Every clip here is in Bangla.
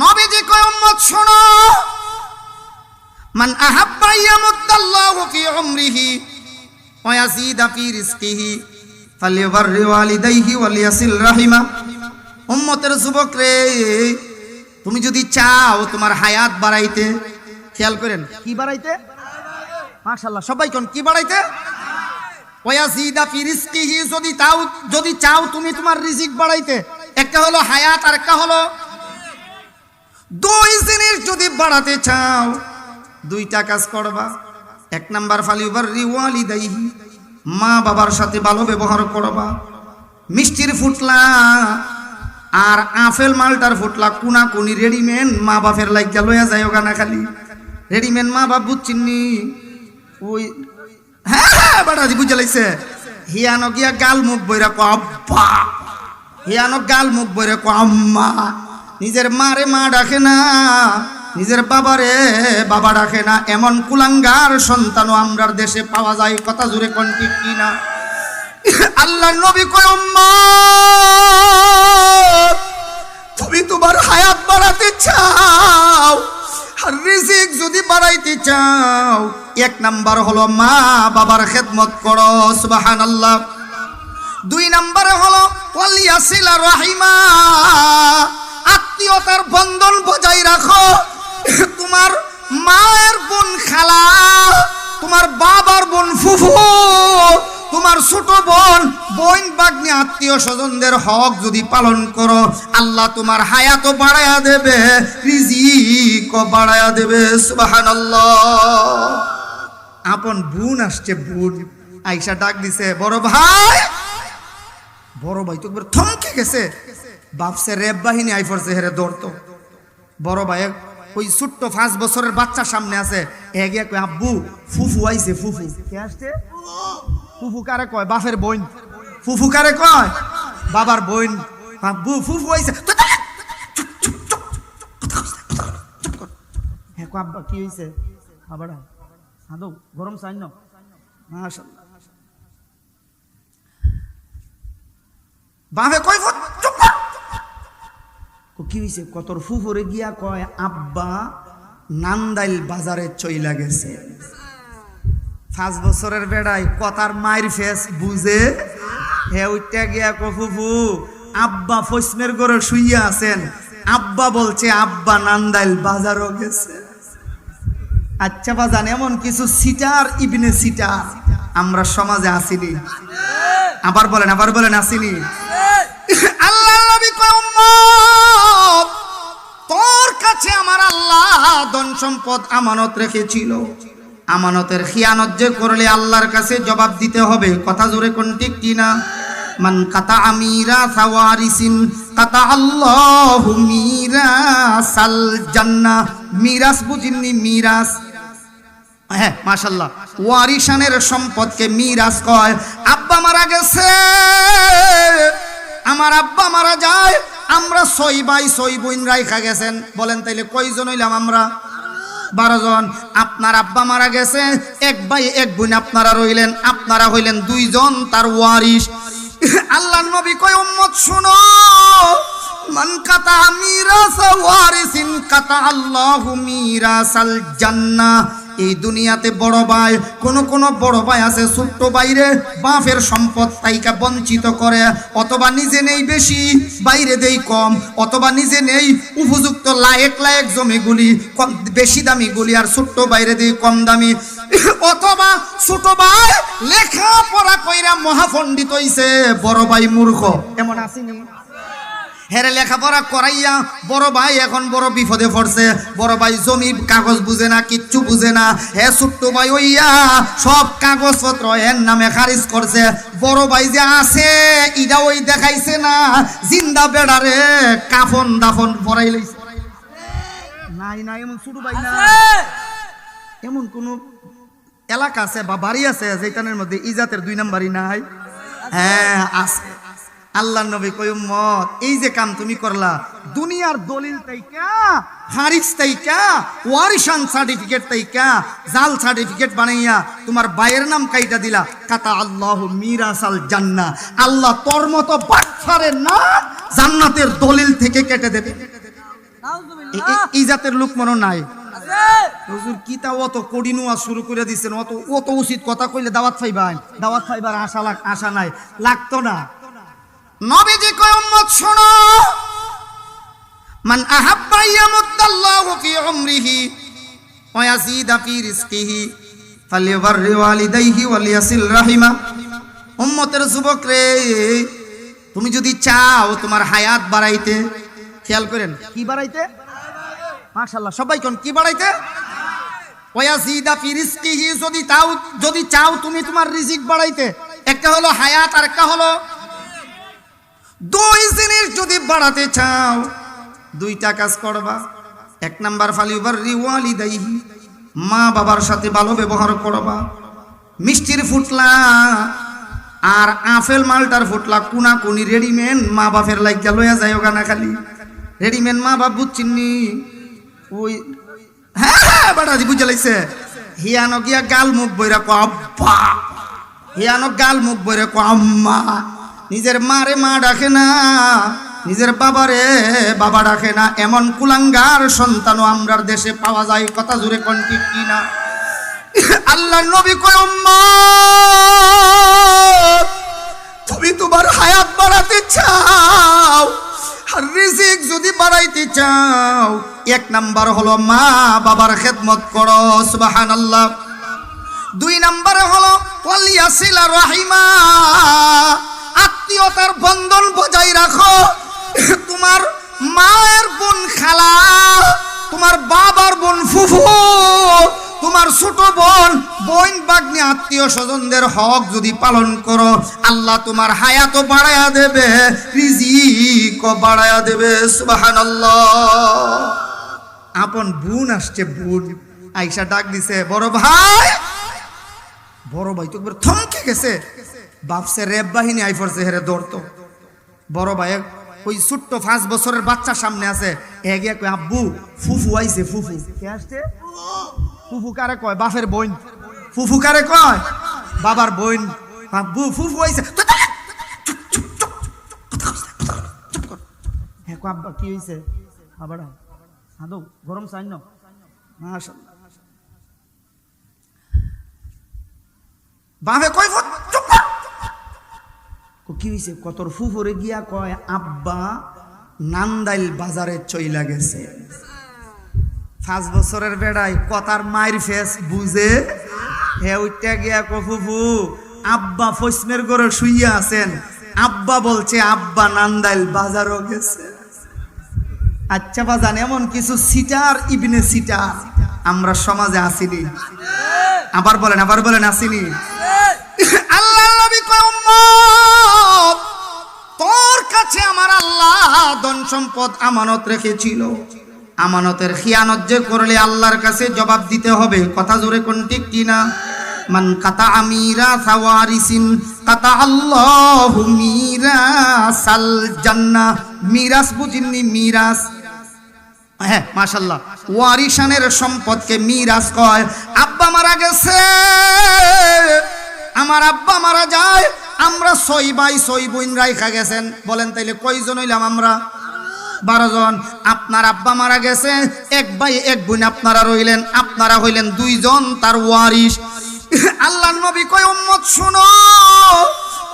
নবীজি কয়, উম্মত, শোনো। মান আহাব্বা ইয়ামুদ্দাল্লাহু ফি উমরিহি ওয়া ইয়াজিদা ফি রিজকিহি ফালিয়াবাররি ওয়ালিদাইহি ওয়া লিয়াসিল রাহিমা। উম্মতের যুবক রে, তুমি যদি চাও তোমার হায়াত বাড়াইতে, খেয়াল করেন, কি বাড়াইতে? মাশাআল্লাহ, সবাই কোন, কি বাড়াইতে? ওয়াজিদা ফি রিজকিহি, যদি তাও, যদি চাও তুমি তোমার রিজিক বাড়াইতে। একটা হলো হায়াত আর একটা হলো দুই জিনিস যদি বাড়াতে চাও, দুইটা কাজ করবা। এক নাম্বার ফালিবার রিওয়ালি দাইহি মা বাবার সাথে ভালো ব্যবহার করবা। মিষ্টির ফুটলা আর আফেল মালটার ফুটলা কুনা কুনি রেডিমেড মা বাপের লাইগা লইয়া যায় ওখানে খালি। রেডিমেড মা বাপ বুঝছিনি ওই হ্যাঁ হ্যাঁ বাড়া দি বুঝে লাইছে। হিয়ানো গিয়া গাল মুখ বইরা কো, আব্বা। হিয়ানো গাল মুখ বইরা কো, আম্মা। নিজের মারে মা ডাকে না নিজের বাবারে বাবা ডাকে না। এমন কুলাঙ্গার সন্তানও আমরার দেশে পাওয়া যায় কথা জুড়ে কোন ঠিক কি না? আল্লাহ নবী কয় উম্মত, তুমি তোমার হায়াত বাড়াতে চাও যদি বাড়াইতে চাও এক নাম্বার হলো মা বাবার খেদমত করো সুবহানাল্লাহ। দুই নম্বরে হলো ওয়ালিয়াসিলা রাহিমা আত্মীয়তার বন্ধন বজাই রাখো। তোমার মায়ের বোন খালা, তোমার বাবার বোন ফুফু, তোমার ছোট বোন বোন, বাগ্নি, আত্মীয় স্বজনদের হক যদি পালন করো, আল্লাহ তোমার হায়াতও বাড়ায়া দেবে, রিজিকও বাড়ায়া দেবে, সুবহানাল্লাহ। আপন বোন আসছে, বোন। আইসা ডাক দিছে, বড় ভাই বড় ভাই তো একবার থমকে গেছে বাপসে রেব বাহিনী আই পড়ছে হেরে দৌড়তো বড় ভাই ওই ছোট্ট পাঁচ বছরের বাচ্চা সামনে আছে এ গিয়া কয় আব্বু ফুফু আইছে ফুফু কে আসছে ফুফু কারে কয় বাপের বোন ফুফু কারে কয় বাবার বোন আব্বু ফুফু আইছে। হ্যাঁ আব্বা কি হয়েছে আদৌ গরম চাই না মাশাল্লাহ কি হয়েছে কতর ফুফুরে গিয়া কয়, আব্বা, নান্দাইল বাজারে চইলা গেছে। পাঁচ বছরের বেড়াই কথার মায়ের ফেস বুঝে হে গিয়া আব্বা ফসমের ঘরে শুইয়া আছেন। আব্বা বলছে, আব্বা, নান্দাইল বাজারও গেছে। আচ্ছা বাজান, এমন কিছু সিটার, ইবনে সিটার আমরা সমাজে আসিনি। আবার বলেন আবার বলেন, আসিনি। আল্লাহ নবী কয় কাছে আমার আল্লাহ ধন সম্পদ আমানত রেখেছিল। আমানতের খিয়ানত যে করলে আল্লাহর কাছে জবাব দিতে হবে, কথা জোরে কোন ঠিক কিনা মান কাতা আমিরা সাওয়ারিসিন কাতা আল্লাহু মিরাসাল জান্নাহ। মিরাস বুঝিনি মিরাস। হ্যাঁ মাশাল্লাহ ওয়ারিসানের সম্পদকে মিরাজ কয়। আব্বা মারা গেছে, আমার আব্বা মারা যায় আমরা ছয় ভাই, ছয় বোন রাইখা গেছেন। বলেন তাইলে কয়জন হইলাম আমরা? বারো জন। আপনার আব্বা মারা গেছে, এক ভাই, এক বোন আপনারা রইলেন। আপনারা হইলেন দুইজন, তার ওয়ারিস আল্লাহ নবী কয়, উম্মত, শুনো। মান কাতা মিরাস ওয়ারিসিন, কাতা আল্লাহু মিরাসাল জান্নাহ। এই দুনিয়াতে বড় ভাই, কোন কোন বড় ভাই আছে, ছোট্ট বাইরে বাপের সম্পদ তাইকা বঞ্চিত করে, অথবা নিজে নেই বেশি, বাইরে দেই কম, অথবা নিজে নেই উপযুক্ত লায়েক লায়েক জমিগুলি কম, বেশি দামি গুলি আর ছোট্ট বাইরে দেই কম দামি। অথবা ছোট ভাই লেখা পড়া কইরা মহাপণ্ডিত হইছে, বড় ভাই মূর্খ। এমন আসেনি হেরে লেখাপড়া করাইয়া বড় ভাই এখন বড় বিপদে পড়ছে। বড় ভাই জমির কাগজ বুঝে না কিচ্ছু বুঝে না। হে ছোট্ট ভাই ওইয়া সব কাগজপত্র এর নামে খারিজ করছে। বড় ভাই যে আছে ইটা ওই দেখাইছে না। জিন্দা বেড়ারে কাফন দাফন পরাই লইছে। নাই না এমন ছোট ভাই না। এমন কোন এলাকা আছে বা বাড়ি আছে যেটানের মধ্যে ইজাতের দুই নাম্বারই নাই? হ্যাঁ আছে আল্লাহ নবী কই উম্মত, এই যে কাম তুমি করলা, দুনিয়ার দলিল তাইকা হারিস তাইকা, ওয়ারিশান সার্টিফিকেট তাইকা, জাল সার্টিফিকেট বানাইয়া তোমার বাইয়ের নাম কাইটা দিলা। কাতা আল্লাহ মিরাসাল জান্না আল্লাহ তোর মতো বাটফারের না জান্নাতের দলিল থেকে কেটে দেবে। এই জাতের লোক মনে নাই? হুজুর, কিতা অত কডিনুয়া শুরু করে দিচ্ছেন অত অত উচিত কথা কইলে দাওয়াত পাইবাই? দাওয়াত পাইবার আশা লাগ, আশা নাই। লাগতো না। নবীজি কয়, উম্মত, শোনো। মান আহাব্বা ইয়ামুদ্দাল্লাহু ফি উমরিহি ওয়া ইয়াজিদা ফি রিজকিহি ফালিয়াবাররি ওয়ালিদাইহি ওয়া লিয়াসিল রাহিমা। উম্মতের যুবক রে, তুমি যদি চাও তোমার হায়াত বাড়াইতে, খেয়াল করেন, কি বাড়াইতে? মাশাআল্লাহ, সবাই কোন, কি বাড়াইতে? ওয়াজিদা ফি রিজকিহি, যদি চাও যদি চাও তুমি তোমার রিজিক বাড়াইতে। একটা হলো হায়াত আর একটা হলো দুই জিনিস যদি বাড়াতে চাও, দুইটা কাজ করবা। এক নাম্বার ফালিবার রিওয়ালি দাইহি মা বাবার সাথে ভালো ব্যবহার করবা। মিষ্টির ফুটলা আর আফেল মালটার ফুটলা কুনা কুনি রেডিমেড মা বাপের লাইকা লইয়া যায় ওখানে খালি। রেডিমেড মা বাপ বুঝছিনি ওই হ্যাঁ হ্যাঁ বাড়াজি বুঝে লাগছে হিয়ানো গিয়া গাল মুখ বইরা কো, আব্বা। হিয়ানো গাল মুখ বইরে কো, আম্মা। নিজের মারে মা ডাকে না নিজের বাবারে বাবা ডাকে না। এমন কুলাঙ্গার সন্তানও আমরার দেশে পাওয়া যায় কথা জুড়ে কোন ঠিক কি না? আল্লাহ নবী কয় উম্মত, তুমি তোমার হায়াত বাড়াতে চাও যদি বাড়াইতে চাও এক নাম্বার হলো মা বাবার খেদমত করো সুবহানাল্লাহ। দুই নম্বরে হলো ওয়ালিয়াসিলা রহিমা। আত্মীয়তার বন্ধন বজায় রাখো। তোমার মায়ের বোন খালা, তোমার বাবার বোন ফুফু, তোমার ছোট বোন বোন, বাগ্নি, আত্মীয় স্বজনদের হক যদি পালন করো, আল্লাহ তোমার হায়াতও বাড়ায়া দেবে, রিজিকও বাড়ায়া দেবে, সুবহানাল্লাহ। আপন বোন আসছে, বোন। আইসা ডাক দিছে, বড় ভাই! বড় ভাই তো থমকে গেছে। বাপসে রেব বাহিনী আই পড়ছে, হেরে দৌড়তো বড় ভাই ওই ছোট্ট পাঁচ বছরের বাচ্চা সামনে আছে এ গিয়া কয়, আব্বু, ফুফু আইছে, ফুফু। ফুফু কারে কয়? বাপের বোন। ফুফু কারে কয়? বাবার বোন। আব্বু, ফুফু আইছে। হ্যাঁ আব্বা, কি হইছে? আবার গরম চাই না? মাশাআল্লাহ বাপে কই ফুট চুপ কর। কো হইছে? কতর ফুফুরে গিয়া কয়, আব্বা, নান্দাইল বাজারে চইলা গেছে। পাঁচ বছরের বেড়াই কথার মায়ের ফেস বুঝে হে উঠটা গিয়া কো আব্বা ফসমের ঘরে শুইয়া আছেন। আব্বা বলছে, আব্বা, নান্দাইল বাজারও গেছে। আচ্ছা বাজান, এমন কিছু সিটার, ইবনে সিটার আমরা সমাজে আসিনি। আবার বলেন আবার বলেন, আসিনি। আল্লাহ তোর কাছে আমার আল্লাহ ধন সম্পদ আমানত রেখেছিল। আমানতের খিয়ানত যে করলে আল্লাহর কাছে জবাব দিতে হবে, কথা জোরে কোন ঠিক কিনা মান কাতা আমিরা সাওয়ারিসিন কাতা আল্লাহু মিরাসাল জান্নাহ। মিরাস বুঝিনি মিরাস। হ্যাঁ মাশাল্লাহ ওয়ারিশানের সম্পদকে মিরাজ কয়। আব্বা মারা গেছে। আমার আব্বা মারা যায়, আমরা ছয় ভাই ছয় বোন রাইখা গেছেন। বলেন তাইলে কয়জন হইলাম আমরা? বারো জন। আপনার আব্বা মারা গেছে, এক ভাই, এক বোন আপনারা রইলেন। আপনারা হইলেন দুইজন, তার ওয়ারিশ। আল্লাহ নবী কয়, উম্মত, শুনো।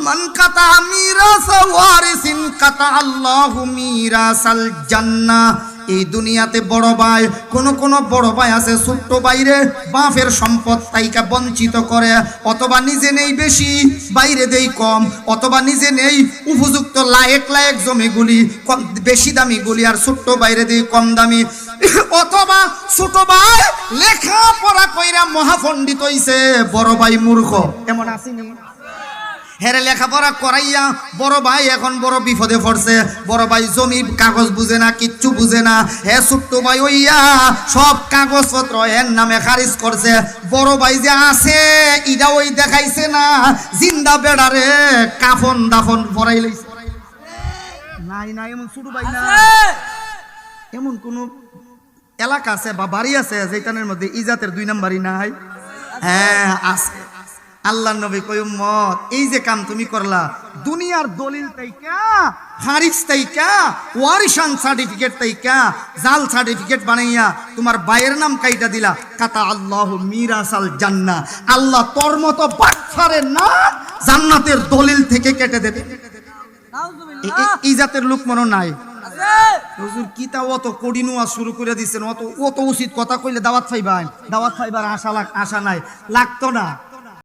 মান কাতা মিরাস ওয়ারিসিন, কাতা আল্লাহু মিরাসাল জান্নাহ। এই দুনিয়াতে বড় ভাই, কোন কোন বড় ভাই আছে, ছোট্ট বাইরে বাপের সম্পদ তাইকা বঞ্চিত করে, অথবা নিজে নেই বেশি, বাইরে দেই কম, অথবা নিজে নেই উপযুক্ত লায়েক লায়েক জমিগুলি কম, বেশি দামি গুলি, আর ছোট্ট বাইরে দেই কম দামি। অথবা ছোট ভাই লেখা পড়া কইরা মহাপণ্ডিত হইছে, বড় ভাই মূর্খ। এমন আসেনি হেরে লেখাপড়া করাইয়া বড় ভাই এখন বড় বিপদে পড়ছে। বড় ভাই জমির কাগজ বুঝে না কিচ্ছু বুঝে না। হে ছোট্ট ভাই ওইয়া সব কাগজপত্র এর নামে খারিজ করছে। বড় ভাই যে আছে ইটা ওই দেখাইছে না। জিন্দা বেড়ারে কাফন দাফন ভরাই লইছে। নাই না এমন ছোট ভাই না। এমন কোন এলাকা আছে বা বাড়ি আছে যেটানের মধ্যে ইজাতের দুই নাম্বারই নাই? হ্যাঁ আছে। আল্লাহ নবী কই উম্মত, এই যে কাম তুমি করলা, দুনিয়ার দলিল তাইকা হারিস তাইকা, ওয়ারিশান সার্টিফিকেট তাইকা, জাল সার্টিফিকেট বানাইয়া তোমার বাইয়ের নাম কাইটা দিলা। কাতা আল্লাহ মিরাসাল জান্না আল্লাহ তোর মতো বাচ্চারের না জান্নাতের দলিল থেকে কেটে দেবে। এই জাতের লোক মনে নাই? হুজুর, কিতা অত কডিনুয়া শুরু করে দিচ্ছেন অত অত উচিত কথা কইলে দাওয়াত পাইবাই দাওয়াত পাইবার আশা আশা নাই। লাগতো না।